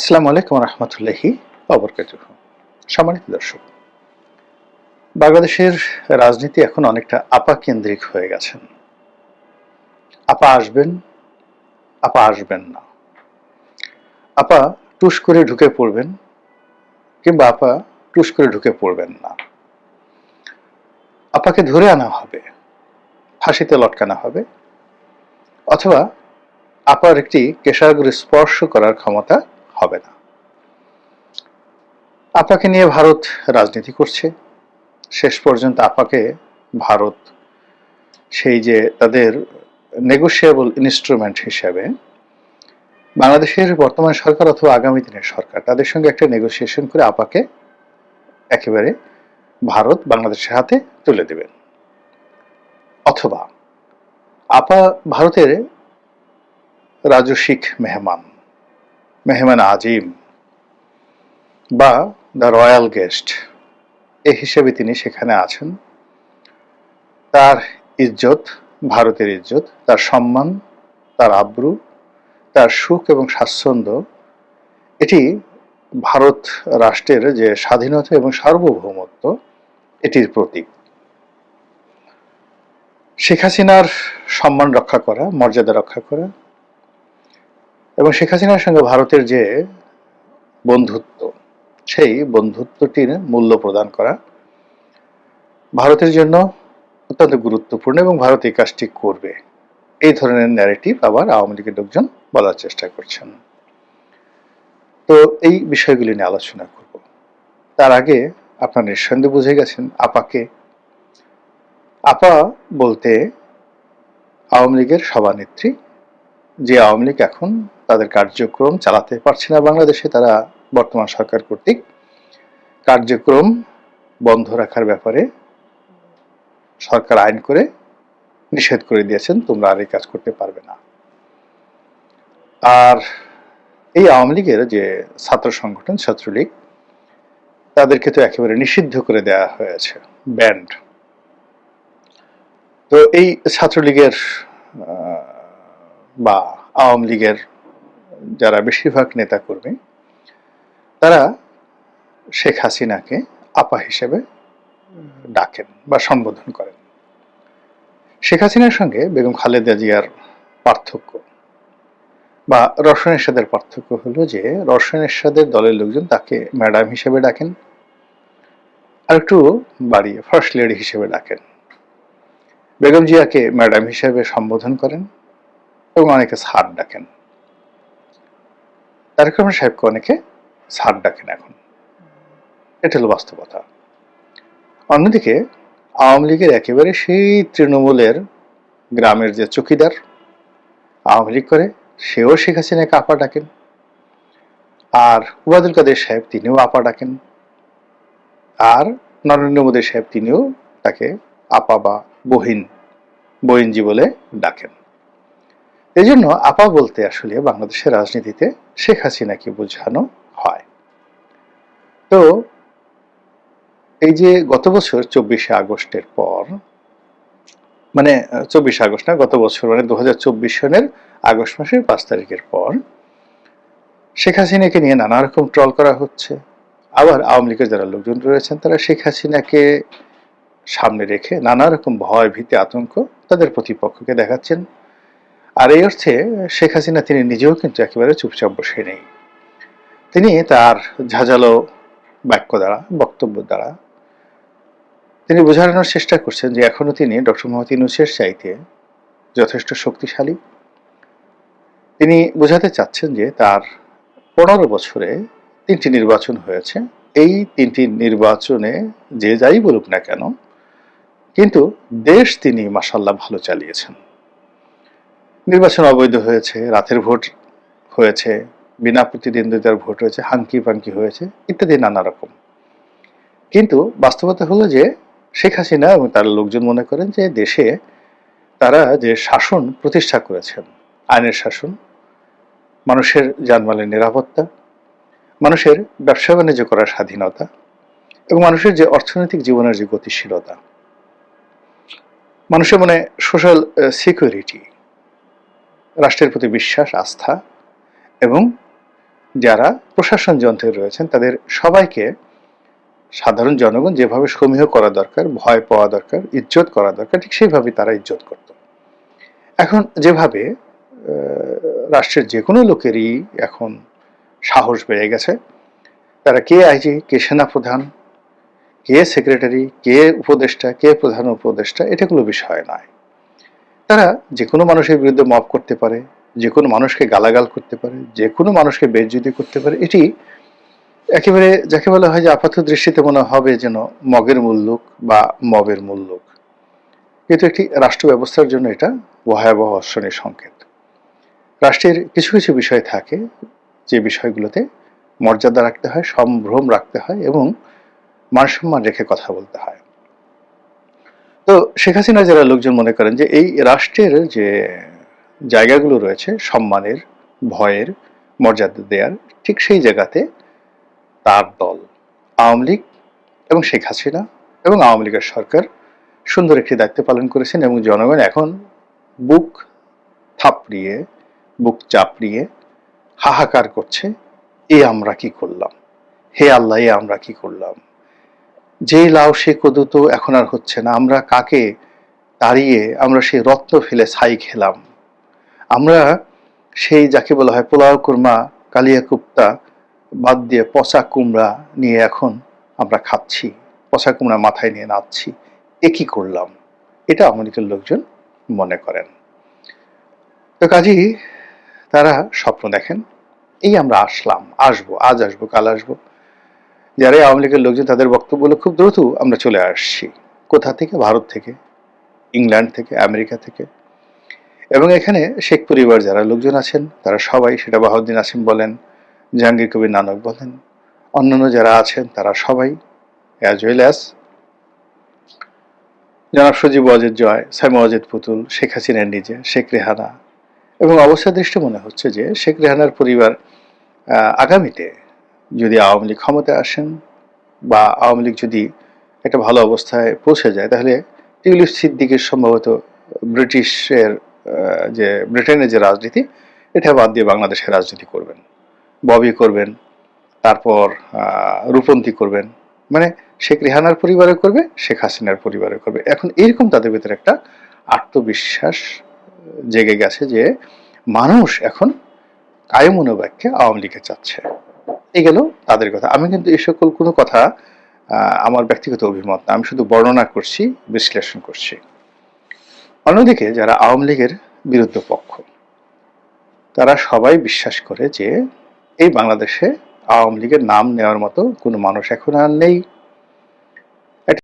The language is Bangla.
আসসালামু আলাইকুম রহমতুল্লাহি অবরকাত সম্মানিত দর্শক, বাংলাদেশের রাজনীতি এখন অনেকটা আপা কেন্দ্রিক হয়ে গেছেন আপা আসবেন আপা আসবেন না। আপা টুস করে ঢুকে পড়বেন কিংবা আপা টুস করে ঢুকে পড়বেন না। আপাকে ধরে আনা হবে, ফাঁসিতে লটকানো হবে, অথবা আপার একটি কেশাগ্রে স্পর্শ করার ক্ষমতা হবে না। আপাকে নিয়ে ভারত রাজনীতি করছে। শেষ পর্যন্ত আপাকে ভারত সেই যে তাদের নেগোসিয়েবল ইনস্ট্রুমেন্ট হিসেবে বাংলাদেশের বর্তমান সরকার অথবা আগামী দিনের সরকার, তাদের সঙ্গে একটা নেগোসিয়েশন করে আপাকে একেবারে ভারত বাংলাদেশের হাতে তুলে দেবেন। অথবা আপা ভারতের রাজস্বিক মেহমান মেহমান আজিম বা দ্য রয়্যাল গেস্ট, এ হিসেবে তিনি সেখানে আছেন। তার ইজ্জত, ভারতের ইজ্জত, তার সম্মান, তার আব্রু, তার সুখ এবং স্বাচ্ছন্দ্য, এটি ভারত রাষ্ট্রের যে স্বাধীনতা এবং সার্বভৌমত্ব, এটির প্রতীক। শেখ হাসিনার সম্মান রক্ষা করা, মর্যাদা রক্ষা করা এবং শেখ হাসিনার সঙ্গে ভারতের যে বন্ধুত্ব, সেই বন্ধুত্বটির মূল্য প্রদান করা ভারতের জন্য অত্যন্ত গুরুত্বপূর্ণ এবং ভারত এই কাজটি করবে। এই ধরনের ন্যারেটিভ আবার আওয়ামী লীগের লোকজন বলার চেষ্টা করছেন। তো এই বিষয়গুলি নিয়ে আলোচনা করব। তার আগে আপনার নিঃসন্দেহে বুঝে গেছেন, আপাকে। আপা বলতে আওয়ামী লীগের সভানেত্রী, যে আওয়ামী লীগ এখন তাদের কার্যক্রম চালাতে পারছে না বাংলাদেশে, তারা বর্তমান সরকার কর্তৃক কার্যক্রম বন্ধ রাখার ব্যাপারে সরকার আইন করে নিষেধ করে দিয়েছেন, তোমরা আর এই কাজ করতে পারবে না। আর এই আওয়ামী লীগের যে ছাত্র সংগঠন ছাত্রলীগ, তাদেরকে তো একেবারে নিষিদ্ধ করে দেওয়া হয়েছে, ব্যান্ড। তো এই ছাত্রলীগের বা আওয়ামী লীগের যারা বেশিরভাগ নেতা কর্মী তারা শেখ হাসিনাকে আপা হিসেবে ডাকেন বা সম্বোধন করেন। শেখ হাসিনার সঙ্গে বেগম খালেদা জিয়ার পার্থক্য বা রসন এরশাদের পার্থক্য হলো যে রসন এরশাদের দলের লোকজন তাকে ম্যাডাম হিসেবে ডাকেন, আর একটু বাড়িয়ে ফার্স্ট লেডি হিসেবে ডাকেন। বেগম জিয়াকে ম্যাডাম হিসেবে সম্বোধন করেন এবং অনেকে সার ডাকেন। তারেক রহমান সাহেবকে অনেকে সার ডাকেন এখন। এটা হলো বাস্তবতা। অন্যদিকে আওয়ামী লীগের একেবারে সেই তৃণমূলের গ্রামের যে চকিদার আওয়ামী লীগ করে, সেও শেখ হাসিনাকে আপা ডাকেন। আর উবাদুল কাদের সাহেব তিনিও আপা ডাকেন। আর নরেন্দ্র মোদী সাহেব তিনিও তাকে আপা বা বহিন, বহিনজি বলে ডাকেন। এই জন্য আপা বলতে আসলে বাংলাদেশের রাজনীতিতে শেখ হাসিনাকে বোঝানো হয়। তো এই যে গত বছর চব্বিশে আগস্টের পর মানে চব্বিশে আগস্ট না, গত বছর মানে দু হাজার চব্বিশ সনের আগস্ট মাসের পাঁচ তারিখের পর, শেখ হাসিনাকে নিয়ে নানা রকম ট্রল করা হচ্ছে। আবার আওয়ামী লীগের যারা লোকজন রয়েছেন, তারা শেখ হাসিনাকে সামনে রেখে নানা রকম ভয়, ভীতি, আতঙ্ক তাদের প্রতিপক্ষকে দেখাচ্ছেন। আর এই অর্থে শেখ হাসিনা তিনি নিজেও কিন্তু একেবারে চুপচাপ বসে নেই। তিনি তার ঝাঁঝালো বাক্য দ্বারা, বক্তব্য দ্বারা তিনি বোঝানোর চেষ্টা করছেন যে এখনও তিনি ডক্টর মোহাম্মদ ইউনুসের চাইতে যথেষ্ট শক্তিশালী। তিনি বোঝাতে চাচ্ছেন যে তার পনেরো বছরে তিনটি নির্বাচন হয়েছে। এই তিনটি নির্বাচনে যে যাই বলুক না কেন, কিন্তু দেশ তিনি মাসাল্লাহ ভালো চালিয়েছেন। নির্বাচন অবৈধ হয়েছে, রাতের ভোট হয়েছে, বিনা প্রতিদ্বন্দ্বিতার ভোট হয়েছে হাঙ্কি পাঙ্কি হয়েছে, ইত্যাদি নানা রকম। কিন্তু বাস্তবতা হলো যে শেখ হাসিনা এবং তার লোকজন মনে করেন যে দেশে তারা যে শাসন প্রতিষ্ঠা করেছেন, আইনের শাসন, মানুষের জানমালের নিরাপত্তা, মানুষের ব্যবসা বাণিজ্য করার স্বাধীনতা এবং মানুষের যে অর্থনৈতিক জীবনের যে গতিশীলতা। মানুষের মনে সোশ্যাল সিকিউরিটি রাষ্ট্রের প্রতি বিশ্বাস, আস্থা এবং যারা প্রশাসন যন্ত্রে রয়েছেন, তাদের সবাইকে সাধারণ জনগণ যেভাবে সমীহ করা দরকার, ভয় পাওয়া দরকার, ইজ্জত করা দরকার, ঠিক সেইভাবে তারা ইজ্জত করত। এখন যেভাবে রাষ্ট্রের যে কোনো লোকেরই এখন সাহস বেড়ে গেছে। তারা কে আইজি, কে সেনাপ্রধান, কে সেক্রেটারি, কে উপদেষ্টা, কে প্রধান উপদেষ্টা, এটা কোনো বিষয় নয়। তারা যে কোনো মানুষের বিরুদ্ধে মপ করতে পারে, যে কোনো মানুষকে গালাগাল করতে পারে, যে কোনো মানুষকে বেজ্জুতি করতে পারে, এটি একেবারে যাকে বলা হয় যে আপাত দৃষ্টিতে মনে হবে যেন মগের মুল্লুক বা মবের মুল্লুক কিন্তু একটি রাষ্ট্র ব্যবস্থার জন্য এটা ভয়াবহ অর্শনের সংকেত। রাষ্ট্রের কিছু কিছু বিষয় থাকে, যে বিষয়গুলোতে মর্যাদা রাখতে হয়, সম্ভ্রম রাখতে হয় এবং মানসম্মান রেখে কথা বলতে হয়। তো শেখ হাসিনা যারা লোকজন মনে করেন যে এই রাষ্ট্রের যে জায়গাগুলো রয়েছে, সম্মানের, ভয়ের মর্যাদা দেওয়ার ঠিক সেই জায়গাতে তার দল, আওয়ামী লীগ এবং শেখ হাসিনা এবং আওয়ামী লীগের সরকার সুন্দর একটি দায়িত্ব পালন করেছেন এবং জনগণ এখন বুক থাপড়িয়ে, বুক চাপড়িয়ে হাহাকার করছে, এ আমরা কি করলাম? হে আল্লাহ, এ আমরা কি করলাম? যে লাউ, সে কদু তো এখন আর হচ্ছে না। আমরা কাকে তাড়িয়ে আমরা সেই রত্ন ফেলে ছাই খেলাম? আমরা সেই যাকে বলা হয় পোলাও কুরমা, কালিয়া কুপ্তা বাদ দিয়ে পচা কুমড়া নিয়ে এখন আমরা খাচ্ছি। পচা কুমড়া মাথায় নিয়ে নাচছি। এ কি করলাম? এটা আমেরিকার লোকজন মনে করেন। তো কাজী, তারা স্বপ্ন দেখেন, এই আমরা আসলাম। আসব, আজ আসব, কাল আসব। যারা এই আওয়ামী লীগের লোকজন, তাদের বক্তব্য হলো, খুব দ্রুত আমরা চলে আসছি। কোথা থেকে? ভারত থেকে, ইংল্যান্ড থেকে, আমেরিকা থেকে। এবং এখানে শেখ পরিবার যারা লোকজন আছেন, তারা সবাই সেটা বাহাউদ্দিন আসিম বলেন, জাহাঙ্গীর কবির নানক বলেন, অন্যান্য যারা আছেন, তারা সবাই অ্যাজ ওয়েল অ্যাজ জনাব সজীব ওয়াজেদ জয়, সাইমা ওয়াজেদ পুতুল, শেখ হাসিনার নিজে, শেখ রেহানা। এবং অবস্থা দৃষ্টি মনে হচ্ছে যে, শেখ রেহানার পরিবার আগামীতে যদি আওয়ামী লীগ ক্ষমতায় আসেন বা আওয়ামী লীগ যদি একটা ভালো অবস্থায় পৌঁছে যায়, তাহলে টিউলিপ সিদ্দিকের সম্ভবত ব্রিটিশের যে ব্রিটেনের যে রাজনীতি, এটা বাদ দিয়ে বাংলাদেশের রাজনীতি করবেন। ববি করবেন, তারপর রূপন্তী করবেন। মানে শেখ রেহানার পরিবারে করবে, শেখ হাসিনার পরিবারে করবে। এখন এরকম তাদের ভিতরে একটা আত্মবিশ্বাস, জেগে গেছে যে মানুষ এখন কায় মনোবাক্যে আওয়ামী লীগে চাচ্ছে। এই গেল তাদের কথা। আমি কিন্তু এই সকল কোনো কথা আমার ব্যক্তিগত অভিমত না। আমি শুধু বর্ণনা করছি, বিশ্লেষণ করছি। অন্যদিকে যারা আওয়ামী লীগের বিরুদ্ধ পক্ষ, তারা সবাই বিশ্বাস করে যে, এই বাংলাদেশে আওয়ামী লীগের নাম নেওয়ার মতো কোনো মানুষ এখন আর নেই।